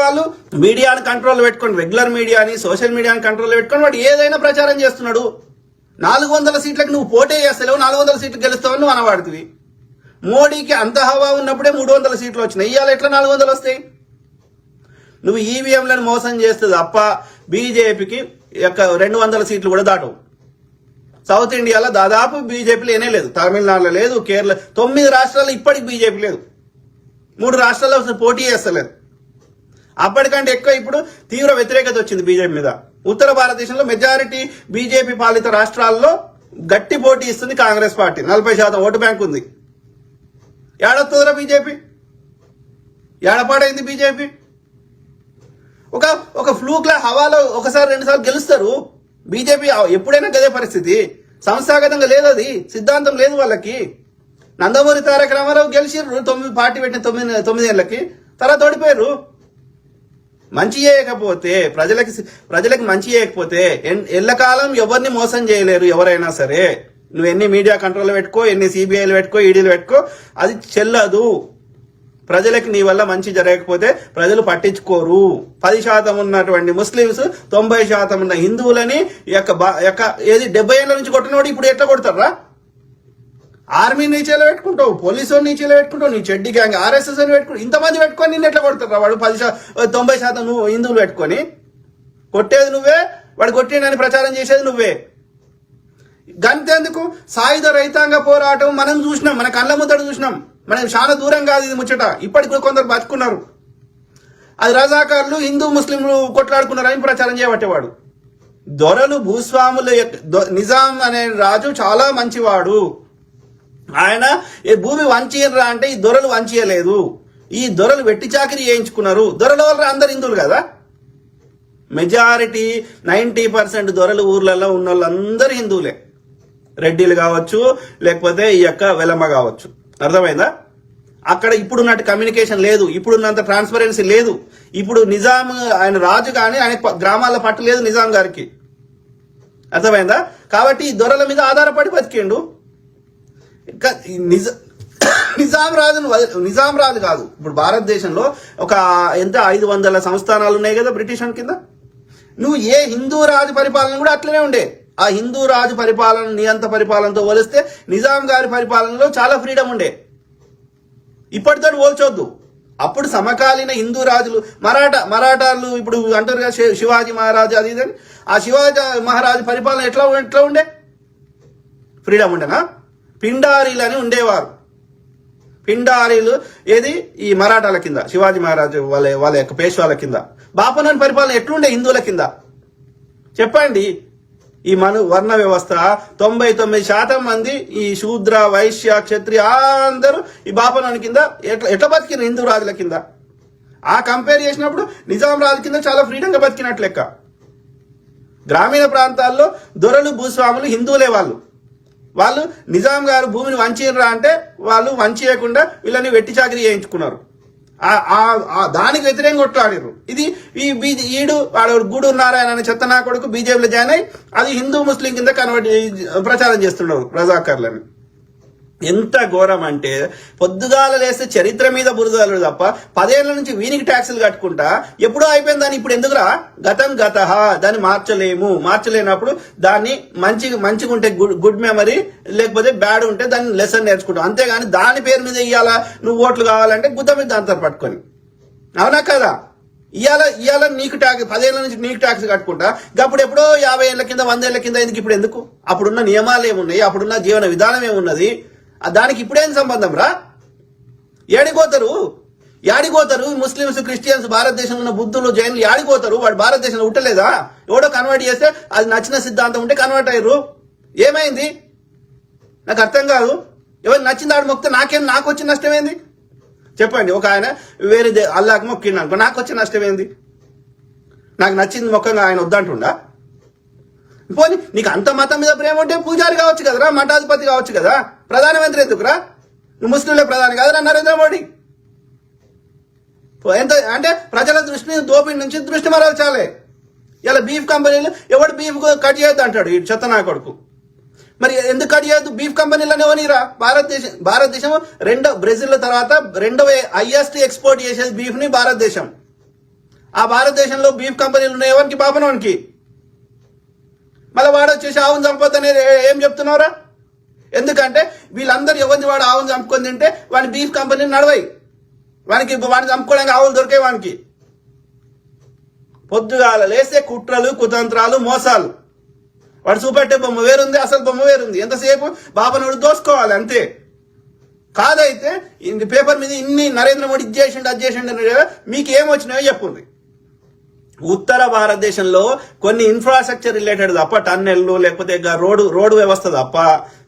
వాళ్ళు మీడియాని కంట్రోల్ పెట్టుకొని రెగ్యులర్ మీడియాని సోషల్ మీడియాని కంట్రోల్ పెట్టుకొని వాడు ఏదైనా ప్రచారం చేస్తున్నాడు. నాలుగు వందల సీట్లకు నువ్వు పోటీ చేస్తలేవు నాలుగు వందల సీట్లు గెలుస్తావని నువ్వు అనవాడుతుంది మోడీకి అంత హవా ఉన్నప్పుడే మూడు వందల సీట్లు వచ్చినాయి. ఇవాళ ఎట్లా నాలుగు వందలు వస్తాయి? నువ్వు ఈవీఎంలను మోసం చేస్తే తప్ప బీజేపీకి యొక్క రెండు వందల సీట్లు కూడా దాటవు. సౌత్ ఇండియాలో దాదాపు బీజేపీ లేనే లేదు. తమిళనాడులో లేదు కేరళ తొమ్మిది రాష్ట్రాల్లో ఇప్పటికి బీజేపీ లేదు. మూడు రాష్ట్రాల్లో పోటీ చేస్తలేదు. అప్పటికంటే ఎక్కువ ఇప్పుడు తీవ్ర వ్యతిరేకత వచ్చింది బీజేపీ మీద. ఉత్తర భారతదేశంలో మెజారిటీ బీజేపీ పాలిత రాష్ట్రాల్లో గట్టి పోటీ ఇస్తుంది కాంగ్రెస్ పార్టీ. నలభై శాతం ఓటు బ్యాంక్ ఉంది. ఏడొస్తుందిరా బీజేపీ? ఏడపాడైంది బీజేపీ? ఒక ఒక ఫ్లూక్లా హవాలో ఒకసారి రెండుసార్లు గెలుస్తారు. బీజేపీ ఎప్పుడైనా గదే పరిస్థితి. సంస్థాగతంగా లేదు అది. సిద్ధాంతం లేదు వాళ్ళకి. నందమూరి తారక రామారావు గెలిచిర్రు. తొమ్మిది పార్టీ పెట్టిన తొమ్మిది తొమ్మిది ఏళ్ళకి. తర్వాత ఓడిపోయారు. మంచి చేయకపోతే ప్రజలకి ప్రజలకు మంచి చేయకపోతే ఎన్- ఎల్లకాలం ఎవరిని మోసం చేయలేరు ఎవరైనా సరే. నువ్వు ఎన్ని మీడియా కంట్రోల్ పెట్టుకో ఎన్ని సిబిఐలు పెట్టుకో ఈడీలు పెట్టుకో అది చెల్లదు. ప్రజలకు నీ వల్ల మంచి జరగకపోతే ప్రజలు పట్టించుకోరు. పది శాతం ఉన్నటువంటి ముస్లిమ్స్ తొంభై శాతం ఉన్న హిందువులని యొక్క బా- యొక్క ఏది డెబ్బై ఏళ్ళ నుంచి కొట్టినోడు ఇప్పుడు ఎట్లా కొడతారా ఆర్మీ నీచేలో పెట్టుకుంటావు పోలీసు నీ చేలో పెట్టుకుంటావు నీ చెడ్డి గ్యాంగ్ ఆర్ఎస్ఎస్ అని పెట్టుకుంటావు. ఇంతమంది పెట్టుకొని నిన్న ఎట్లా కొడతారు వాడు పది తొంభై శాతం నువ్వు హిందువులు పెట్టుకొని కొట్టేది నువ్వే వాడు కొట్టేయడానికి ప్రచారం చేసేది నువ్వే. గంతెందుకు? సాయుధ రైతాంగ పోరాటం మనం చూసినాం మన కళ్ళ ముద్దడు చూసినాం. మనం చాలా దూరం కాదు ఇది ముచ్చట. ఇప్పటికి కూడా కొందరు బతుకున్నారు. అది రజాకారులు హిందూ ముస్లింలు కొట్లాడుకున్నారని ప్రచారం చేయబట్టేవాడు. దొరలు భూస్వాముల దొ- నిజాం అనే రాజు చాలా మంచివాడు. ఆయన ఈ భూమి వంచీయరా అంటే ఈ దొరలు వంచియలేదు. ఈ దొరలు వెట్టి చాకిరి చేయించుకున్నారు. దొరల వల్ల అందరు హిందువులు కదా? మెజారిటీ నైంటీ పర్సెంట్ దొరలు ఊర్లలో ఉన్న వాళ్ళందరూ హిందువులే. రెడ్డిలు కావచ్చు లేకపోతే ఈ యొక్క వెలమ్మ కావచ్చు. అర్థమైందా? అక్కడ ఇప్పుడున్నట్టు కమ్యూనికేషన్ లేదు. ఇప్పుడున్నంత ట్రాన్స్పరెన్సీ లేదు. ఇప్పుడు నిజాం ఆయన రాజు కానీ ఆయన గ్రామాల పట్టు లేదు నిజాం గారికి. అర్థమైందా? కాబట్టి ఈ దొరల మీద ఆధారపడి బతికిండు. నిజ నిజాం రాజును నిజాం రాజు కాదు. ఇప్పుడు భారతదేశంలో ఒక ఎంత ఐదు వందల సంస్థానాలు ఉన్నాయి కదా బ్రిటిష్ వాని కింద? నువ్వు ఏ హిందూ రాజు పరిపాలన కూడా అట్లనే ఉండే. ఆ హిందూ రాజు పరిపాలన నియంత పరిపాలనతో పోలిస్తే నిజాం గారి పరిపాలనలో చాలా ఫ్రీడమ్ ఉండే. ఇప్పటితో పోల్చొద్దు. అప్పుడు సమకాలీన హిందూ రాజులు మరాఠా మరాఠాలు ఇప్పుడు అంటారు కదా శివాజీ మహారాజు అది ఇది అని. ఆ శివాజీ మహారాజు పరిపాలన ఎట్లా ఎట్లా ఉండే? ఫ్రీడమ్ ఉండేనా? పిండారీలు అని ఉండేవారు. పిండారీలు ఏది? ఈ మరాఠాల కింద శివాజీ మహారాజు వాళ్ళ వాళ్ళ యొక్క పేష్వాల కింద. బాపనాని పరిపాలన ఎట్లుండే? హిందువుల కింద. చెప్పండి. ఈ మను వర్ణ వ్యవస్థ తొంభై తొమ్మిది శాతం మంది ఈ శూద్ర వైశ్య క్షత్రియ అందరూ ఈ బాపనాని కింద ఎట్లా ఎట్లా బతికిన హిందూ రాజుల కింద. ఆ కంపేర్ చేసినప్పుడు నిజాం రాజు కింద చాలా ఫ్రీడంగా బతికినట్లు లెక్క. గ్రామీణ ప్రాంతాల్లో దొరలు భూస్వాములు హిందువులే వాళ్ళు. వాళ్ళు నిజాం గారు భూమిని వంచిరా అంటే వాళ్ళు వంచేయకుండా వీళ్ళని వెట్టి చాకరీ చేయించుకున్నారు. దానికి వ్యతిరేకంగా కొట్లాడారు ఇది ఈ బీజే ఈడు వాడు గూడూరు నారాయణ అనే చెత్త నా కొడుకు బీజేపీలో జాయిన్ అయ్యి అది హిందూ ముస్లిం కింద కన్వర్ట్ ప్రచారం చేస్తున్నారు రజాకర్లని. ఎంత ఘోరం అంటే పొద్దుగాల లేస్తే చరిత్ర మీద బురదలు తప్ప పదేళ్ళ నుంచి వీనికి ట్యాక్సులు కట్టుకుంటా ఎప్పుడో అయిపోయింది దాన్ని ఇప్పుడు ఎందుకురా? గతం గత దాన్ని మార్చలేము. మార్చలేనప్పుడు దాన్ని మంచి మంచిగా ఉంటే గుడ్ గుడ్ మెమరీ లేకపోతే బ్యాడ్ ఉంటే దాన్ని లెసన్ నేర్చుకుంటాం. అంతేగాని దాని పేరు మీద ఇయ్యాలా? నువ్వు ఓట్లు కావాలంటే గుద్ద మీద దాంతో పట్టుకొని. అవునా కదా? ఇవాళ ఇవాళ నీకు ట్యాక్స్ పదేళ్ళ నుంచి నీకు ట్యాక్స్ కట్టుకుంటా. అప్పుడు ఎప్పుడో యాభై ఏళ్ళ కింద వంద ఏళ్ళ కింద ఎందుకు ఇప్పుడు ఎందుకు? అప్పుడున్న నియమాలు ఏమున్నాయి? అప్పుడున్న జీవన విధానం ఏమున్నది? దానికి ఇప్పుడేం సంబంధం రా? ఏడిపోతారు యాడిపోతారు ముస్లిమ్స్ క్రిస్టియన్స్ భారతదేశంలో ఉన్న బుద్ధులు జైన్లు యాడిపోతారు వాడు భారతదేశంలో ఉట్టలేదా ఎవడో కన్వర్ట్ చేస్తే అది నచ్చిన సిద్ధాంతం ఉంటే కన్వర్ట్ అయ్యారు. ఏమైంది? నాకు అర్థం కాదు. ఎవరు నచ్చింది ఆడు మొక్కితే నాకేం నాకు వచ్చిన నష్టం ఏంది చెప్పండి. ఒక ఆయన వేరే దే- అల్లాకి మొక్కిండు అనుకో నాకు వచ్చిన నష్టం ఏంది నాకు నచ్చింది మొక్కగా ఆయన వద్దంటుండా? పోనీ నీకు అంత మతం మీద ప్రేమ ఉంటే పూజారి కావచ్చు కదరా మఠాధిపతి కావచ్చు కదా? ప్రధానమంత్రి ఎందుకురా? నువ్వు ముస్లింలే ప్రధాని కాదురా నరేంద్ర మోడీ. ఎంత అంటే ప్రజల దృష్టిని దోపిడి నుంచి దృష్టి మరల్చాలి. ఇలా బీఫ్ కంపెనీలు ఎవడు బీఫ్ కట్ చేయొద్దు అంటాడు ఈ చెత్త నా కొడుకు. మరి ఎందుకు కట్ చేయొద్దు? బీఫ్ కంపెనీలను ఎవనిరా భారతదేశం భారతదేశం రెండో బ్రెజిల్ తర్వాత రెండవ హైయెస్ట్ ఎక్స్పోర్ట్ చేసేది బీఫ్ని భారతదేశం. ఆ భారతదేశంలో బీఫ్ కంపెనీలు ఉన్నాయి ఎవరికి? పాపనోనికి. మళ్ళీ వాడు వచ్చేసి ఆవును చంపొద్దు ఏం చెప్తున్నారా ఎందుకంటే వీళ్ళందరూ ఎవరిని వాడు ఆవును చంపుకొని తింటే వాడి బీఫ్ కంపెనీలు నడవాయి. వానికి వాడిని చంపుకోవడానికి ఆవులు దొరికే వానికి. పొద్దుగాల లేస్తే కుట్రలు కుతంత్రాలు మోసాలు. వాడు చూపెట్టే బొమ్మ వేరుంది అసలు బొమ్మ వేరుంది. ఎంతసేపు? బాబనోడు దోసుకోవాలి అంతే. కాదైతే ఇంక పేపర్ మీద ఇన్ని నరేంద్ర మోడీ ఇది చేసిండు అది చేసిండు అని మీకు ఏమొచ్చినాయో చెప్పుంది ఉత్తర భారతదేశంలో కొన్ని ఇన్ఫ్రాస్ట్రక్చర్ రిలేటెడ్ తప్ప టన్నెల్లు లేకపోతే రోడ్డు రోడ్డు వ్యవస్థ తప్ప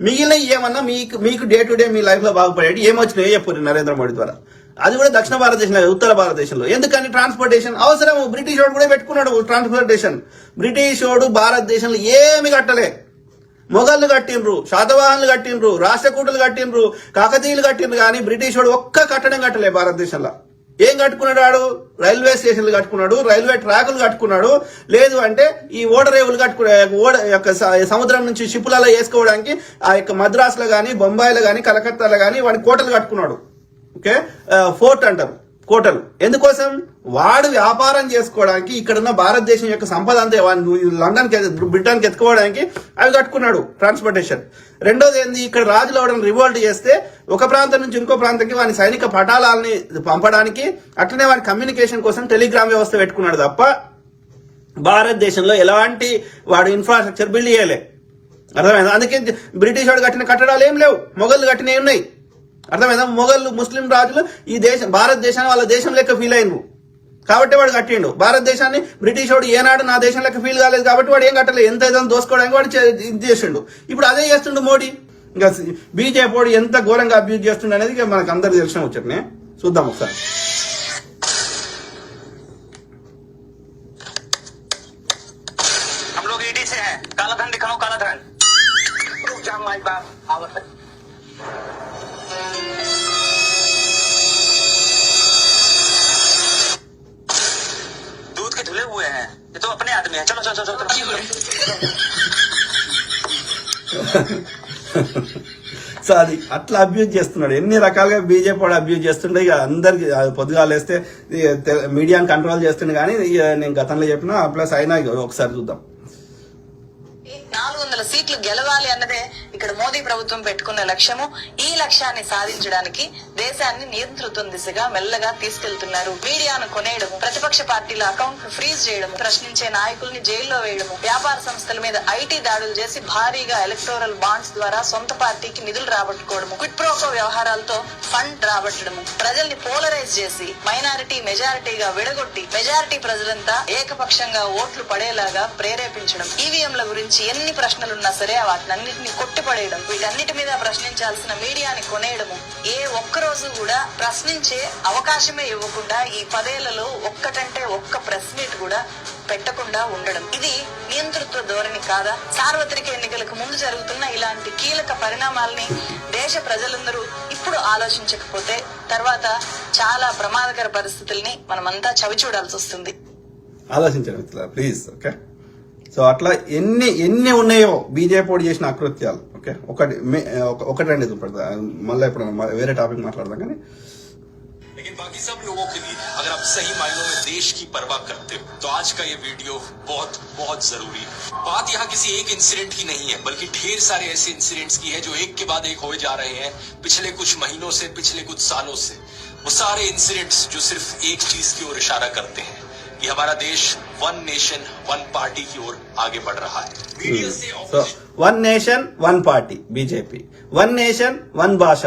మిగిలిన ఏమన్నా మీకు మీకు డే టు డే మీ లైఫ్లో బాగుపడేది ఏమొచ్చినాయో చెప్పారు నరేంద్ర మోడీ ద్వారా. అది కూడా దక్షిణ భారతదేశంలో ఉత్తర భారతదేశంలో. ఎందుకని ట్రాన్స్పోర్టేషన్ అవసరం బ్రిటిష్ వాడు కూడా పెట్టుకున్నాడు ట్రాన్స్పోర్టేషన్ బ్రిటిష్ వాడు భారతదేశంలో ఏమి కట్టలే. మొఘళ్ళు కట్టిండ్రు శాతవాహన్లు కట్టిండ్రు రాష్ట్రకూటలు కట్టిండ్రు కాకతీయులు కట్టిండ్రు కానీ బ్రిటిష్ వాడు ఒక్క కట్టడం కట్టలే భారతదేశంలో. ఏం కట్టుకున్నాడు వాడు? రైల్వే స్టేషన్లు కట్టుకున్నాడు రైల్వే ట్రాకులు కట్టుకున్నాడు. లేదు అంటే ఈ ఓడరేవులు కట్టుకునే ఓడ యొక్క సముద్రం నుంచి షిప్పులలో వేసుకోవడానికి ఆ యొక్క మద్రాసులో కానీ బొంబాయిలో కానీ కలకత్తాలో కానీ వాడి కోటలు కట్టుకున్నాడు. ఓకే? ఫోర్ట్ అంటారు. కోటలు. ఎందుకోసం? వాడు వ్యాపారం చేసుకోవడానికి ఇక్కడున్న భారతదేశం యొక్క సంపద అంతే లండన్ బ్రిటన్కి ఎత్తుకోవడానికి అవి కట్టుకున్నాడు ట్రాన్స్పోర్టేషన్. రెండోది ఏంది? ఇక్కడ రాజులు అవడం రివోల్ట్ చేస్తే ఒక ప్రాంతం నుంచి ఇంకో ప్రాంతానికి వాని సైనిక పటాలని పంపడానికి అట్లనే వాని కమ్యూనికేషన్ కోసం టెలిగ్రామ్ వ్యవస్థ పెట్టుకున్నాడు తప్ప భారతదేశంలో ఎలాంటి వాడు ఇన్ఫ్రాస్ట్రక్చర్ బిల్డ్ చేయలే. అర్థమైంది? అందుకే బ్రిటిష్ వాడు కట్టిన కట్టడాలు ఏం లేవు. మొఘళ్ళు కట్టినవి ఉన్నాయి. అర్థమైందా మొఘళ్ళు ముస్లిం రాజులు ఈ దేశం భారతదేశాన్ని వాళ్ళ దేశం లెక్క ఫీల్ అయినరు కాబట్టి వాడు కట్టిండు భారతదేశాన్ని బ్రిటిష్ వాడు ఏనాడు నా దేశం లెక్క ఫీల్ కాలేదు కాబట్టి వాడు ఏం కట్టలేదు ఎంత ఏదైనా దోసుకోవడానికి వాడు చే- ఇది చేసిండు ఇప్పుడు అదే చేస్తుండు మోడీ ఇంకా బీజేపీ వాడు ఎంత ఘోరంగా అబ్యూజ్ చేస్తుండ అనేది ఇక మనకు అందరికి తెలిసిన వచ్చారు చూద్దాం ఒకసారి हम लोग ईडी से हैं काला धन दिखाओ काला धन दूध के धुले हुए हैं ये तो अपने आदमी है चलो चलो चलो चलो సో అది అట్లా అబ్యూజ్ చేస్తున్నాడు ఎన్ని రకాలుగా బీజేపీ వాడు అబ్యూజ్ చేస్తుండే ఇక అందరికి పొద్దుగాలు వేస్తే మీడియాని కంట్రోల్ చేస్తుండే కానీ ఇక నేను గతంలో చెప్పిన ప్లస్ అయినా ఇక ఒకసారి చూద్దాం నాలుగు వందల సీట్లు గెలవాలి అన్నదే ఇక్కడ మోదీ ప్రభుత్వం పెట్టుకున్న లక్ష్యము. ఈ లక్ష్యాన్ని సాధించడానికి దేశాన్ని నియంతృత్వం దిశగా మెల్లగా తీసుకెళ్తున్నారు. మీడియాను కొనేయడం ప్రతిపక్ష పార్టీల అకౌంట్ ఫ్రీజ్ చేయడం ప్రశ్నించే నాయకుల్ని జైల్లో వేయడం వ్యాపార సంస్థల మీద ఐటీ దాడులు చేసి భారీగా ఎలక్టోరల్ బాండ్స్ ద్వారా సొంత పార్టీకి నిధులు రాబట్టుకోవడం క్విట్ ప్రోకో వ్యవహారాలతో ఫండ్ రాబట్టడము ప్రజల్ని పోలరైజ్ చేసి మైనారిటీ మెజారిటీగా విడగొట్టి మెజారిటీ ప్రజలంతా ఏకపక్షంగా ఓట్లు పడేలాగా ప్రేరేపించడం ఈవీఎంల గురించి ఎన్ని ఉన్నా సరే వాటినన్నింటినీ కొట్టిపడేయడం వీటన్నిటి మీద ప్రశ్నించాల్సిన మీడియాని కొనేయడము ఏ ఒక్క రోజు కూడా ప్రశ్నించే అవకాశమే ఇవ్వకుండా ఈ పదేళ్ళలో ఒక్కటంటే ఒక్క ప్రెస్ మీట్ కూడా పెట్టకుండా ఉండడం. ఇది నియంతృత్వ ధోరణి కాదా? సార్వత్రిక ఎన్నికలకు ముందు జరుగుతున్న ఇలాంటి కీలక పరిణామాల్ని దేశ ప్రజలందరూ ఇప్పుడు ఆలోచించకపోతే తర్వాత చాలా ప్రమాదకర పరిస్థితుల్ని మనమంతా చవి చూడాల్సి వస్తుంది ఆలోచించండి ప్లీజ్ ఓకే? సో అట్లా ఎన్ని ఎన్ని ఉన్నాయో బీజేపీ వాడు చేసిన అకృత్యాలు ఓకే ఒకటి మే- ఒక- ఒకటి రెండు చూపెడతా మళ్ళీ ఇప్పుడు వేరే టాపిక్ మాట్లాడదాం కానీ लेकिन बाकी सब लोगों के लिए अगर आप सही मायनों में देश की परवाह करते हो तो आज का ये वीडियो बहुत बहुत जरूरी है बात यहाँ किसी एक इंसिडेंट की नहीं है बल्कि ढेर सारे ऐसे इंसिडेंट्स की है जो एक के बाद एक होए जा रहे हैं पिछले कुछ महीनों से पिछले कुछ सालों से वो सारे इंसिडेंट्स जो सिर्फ एक चीज की ओर इशारा करते हैं कि हमारा देश वन नेशन वन पार्टी की ओर आगे बढ़ रहा है मीडिया से so one nation one party BJP one nation one భాష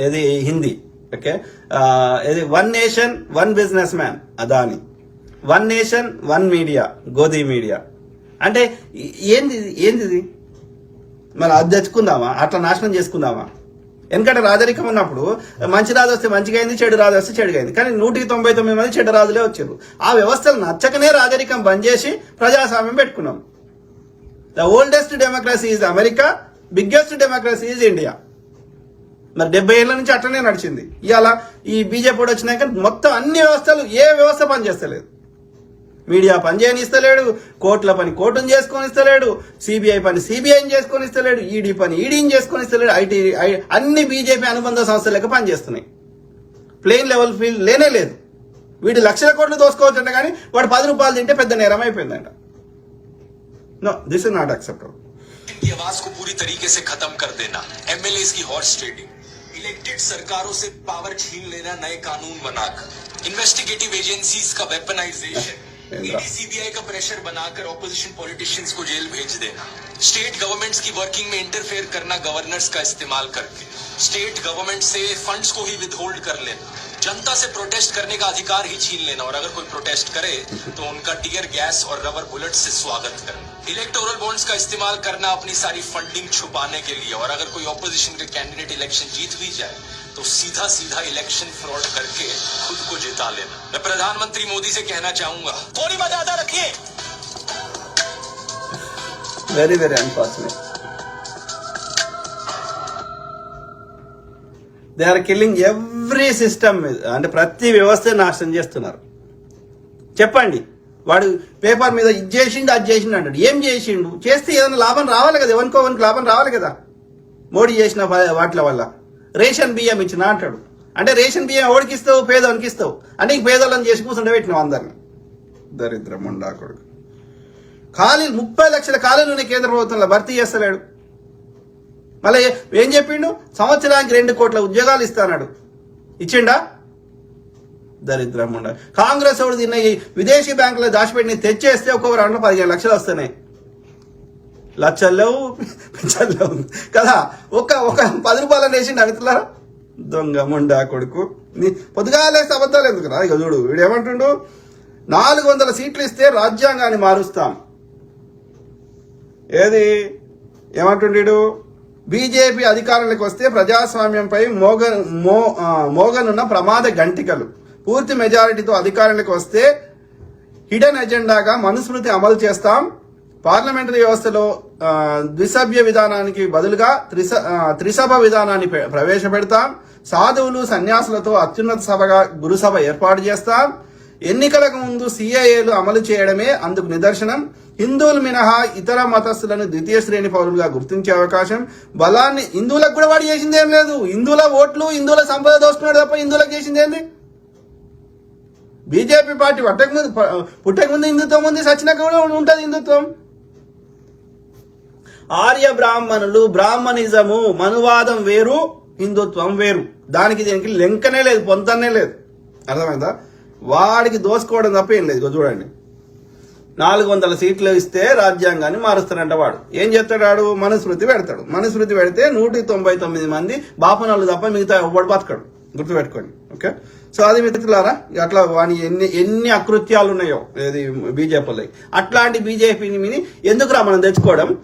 ఇది హిందీ ఓకే ఆ, ఇది one nation one businessman Adani one nation one media Godi media అంటే ఈ- ఏంది ఇది? ఏంది ఇది మరి అది తెచ్చుకుందామా అట్లా నాశనం చేసుకుందామా ఎందుకంటే రాజరికం ఉన్నప్పుడు మంచి రాజు వస్తే మంచిగా అయింది చెడు రాజు వస్తే చెడుగా అయింది కానీ నూటికి తొంభై తొమ్మిది మంది చెడు రాజులే వచ్చారు. ఆ వ్యవస్థలు నచ్చకనే రాజరికం బంద్ చేసి ప్రజాస్వామ్యం పెట్టుకున్నాం. The oldest democracy is America biggest democracy is India మరి డెబ్బై ఏళ్ళ నుంచి అట్లనే నడిచింది. ఇవాళ ఈ బీజేపీ వచ్చినాక మొత్తం అన్ని వ్యవస్థలు ఏ వ్యవస్థ పనిచేస్తలేదు. మీడియా పని చేయనిస్తలేడు కోర్టుల పని కోర్టును చేసుకొని ఇస్తలేడు సిబిఐ పని సిబిఐని చేసుకొని ఇస్తలేడు ఈడీ పని ఈడీని చేసుకొని ఇస్తలేడు ఐటీ అన్ని బీజేపీ అనుబంధ సంస్థలు లెక్క పనిచేస్తున్నాయి ప్లెయిన్ లెవెల్ ఫీల్డ్ లేనే లేదు వీడు లక్షల కోట్లు దోసుకోవచ్చంట కానీ వాడు పది రూపాయలు తింటే పెద్ద నేరం అయిపోయిందంట no this is not acceptable की आवाज को पूरी तरीके से खत्म कर देना एमएलए की हॉर्स ट्रेडिंग इलेक्टेड सरकारों से पावर छीन लेना नए कानून बनाकर इन्वेस्टिगेटिव एजेंसीज का वेपनाइजेशन सीबीआई का प्रेशर बनाकर ऑपोजिशन पॉलिटिशियंस को जेल भेज देना। स्टेट गवर्नमेंट्स की वर्किंग में इंटरफेयर करना गवर्नर्स का इस्तेमाल करके। स्टेट गवर्नमेंट से फंड्स को ही विदहोल्ड कर लेना। जनता से प्रोटेस्ट करने का अधिकार ही छीन लेना। और अगर कोई प्रोटेस्ट करे तो उनका टीयर गैस और रबर बुलेट से स्वागत करना। इलेक्टोरल बॉन्ड्स का इस्तेमाल करना अपनी सारी फंडिंग छुपाने के लिए। और अगर कोई ऑपोजिशन के कैंडिडेट इलेक्शन जीत भी जाए तो सीधा सीधा इलेक्शन फ्रॉड करके खुद को जिता लेना मैं प्रधानमंत्री मोदी से कहना चाहूंगा थोड़ी मर्यादा रखिए very very unfortunate they are killing every system అంటే ప్రతి వ్యవస్థ నాశనం చేస్తున్నారు చెప్పండి వాడు పేపర్ మీద ఇది చేసిండు అది చేసిండు అంటాడు ఏం చేసిండు చేస్తే ఏదైనా లాభం రావాలి కదా ఎవరికో ఎవరికి లాభం రావాలి కదా మోడీ చేసిన ప- వాటిల వల్ల రేషన్ బియ్యం ఇచ్చిన అంటాడు. అంటే రేషన్ బియ్యం ఎవరికి ఇస్తావు? పేదవానికి ఇస్తావు. అంటే పేదోళ్ళని చేసి కూర్చుంటే పెట్టినావు అందరిని. దరిద్రం ఉండా కొడుకు. ఖాళీ ముప్పై లక్షల ఖాళీలు కేంద్ర ప్రభుత్వంలో భర్తీ చేస్తలేడు. మళ్ళీ ఏం చెప్పిండు? సంవత్సరానికి రెండు కోట్ల ఉద్యోగాలు ఇస్తానాడు ఇచ్చిండా? దరిద్రం ఉండ కాంగ్రెస్ వాడు తిన్న ఈ విదేశీ బ్యాంకులో దాచిపెట్టి తెచ్చేస్తే ఒక్కొక్క రెండు పదిహేను లక్షలు వస్తున్నాయి. లక్షలు లేవు పిచ్చలు లేవు కదా ఒక ఒక పది రూపాయలు వేసిండు అడుగుతున్నారా దొంగ ముండా కొడుకు. నీ పొద్దుగాలే అబద్ధాలు ఎందుకు రా? ఇక చూడు వీడు ఏమంటుండు? నాలుగు వందల సీట్లు ఇస్తే రాజ్యాంగాన్ని మారుస్తాం. ఏది? ఏమంటుండీడు? బీజేపీ అధికారంలోకి వస్తే ప్రజాస్వామ్యంపై మోగ మో మోగనున్న ప్రమాద గంటికలు. పూర్తి మెజారిటీతో అధికారంలోకి వస్తే హిడెన్ ఎజెండాగా మనుస్మృతి అమలు చేస్తాం. పార్లమెంటరీ వ్యవస్థలో ద్విసభ్య విధానానికి బదులుగా త్రిస త్రిసభ విధానాన్ని ప్రవేశపెడతాం. సాధువులు సన్యాసులతో అత్యున్నత సభగా గురుసభ ఏర్పాటు చేస్తాం. ఎన్నికలకు ముందు సిఐఏలు అమలు చేయడమే అందుకు నిదర్శనం. హిందువులు మినహా ఇతర మతస్థులను ద్వితీయ శ్రేణి పౌరులుగా గుర్తించే అవకాశం. బలాన్ని హిందువులకు కూడా వాడు చేసింది ఏం లేదు. హిందువుల ఓట్లు హిందువుల సంపద దోస్తున్నాడు తప్ప హిందువులకు చేసింది ఏంది? బీజేపీ పార్టీ పట్టకముందు పుట్టకముందు ముందు హిందుత్వం ఉంది సచ్చినాక కూడా ఉంటుంది హిందుత్వం. ఆర్య బ్రాహ్మణులు బ్రాహ్మణిజము మనువాదం వేరు హిందుత్వం వేరు. దానికి దీనికి లెంకనే లేదు పొంతనే లేదు. అర్థమైందా? వాడికి దోసుకోవడం తప్ప ఏం లేదు చూడండి. నాలుగు వందల సీట్లు ఇస్తే రాజ్యాంగాన్ని మారుస్తాడంట వాడు. ఏం చేస్తాడు వాడు? మనుస్మృతి పెడతాడు. మనుస్మృతి పెడితే నూటి తొంభై తొమ్మిది మంది బాపనాలు తప్ప మిగతా ఎవ్వడు బతకడు. గుర్తుపెట్టుకోండి. ఓకే? సో అది మిత్రులారా ఇక అట్లా వాని ఎన్ని ఎన్ని అకృత్యాలు ఉన్నాయో ఏది బీజేపీలో. అట్లాంటి బీజేపీని ఎందుకురా మనం తెచ్చుకోవడం?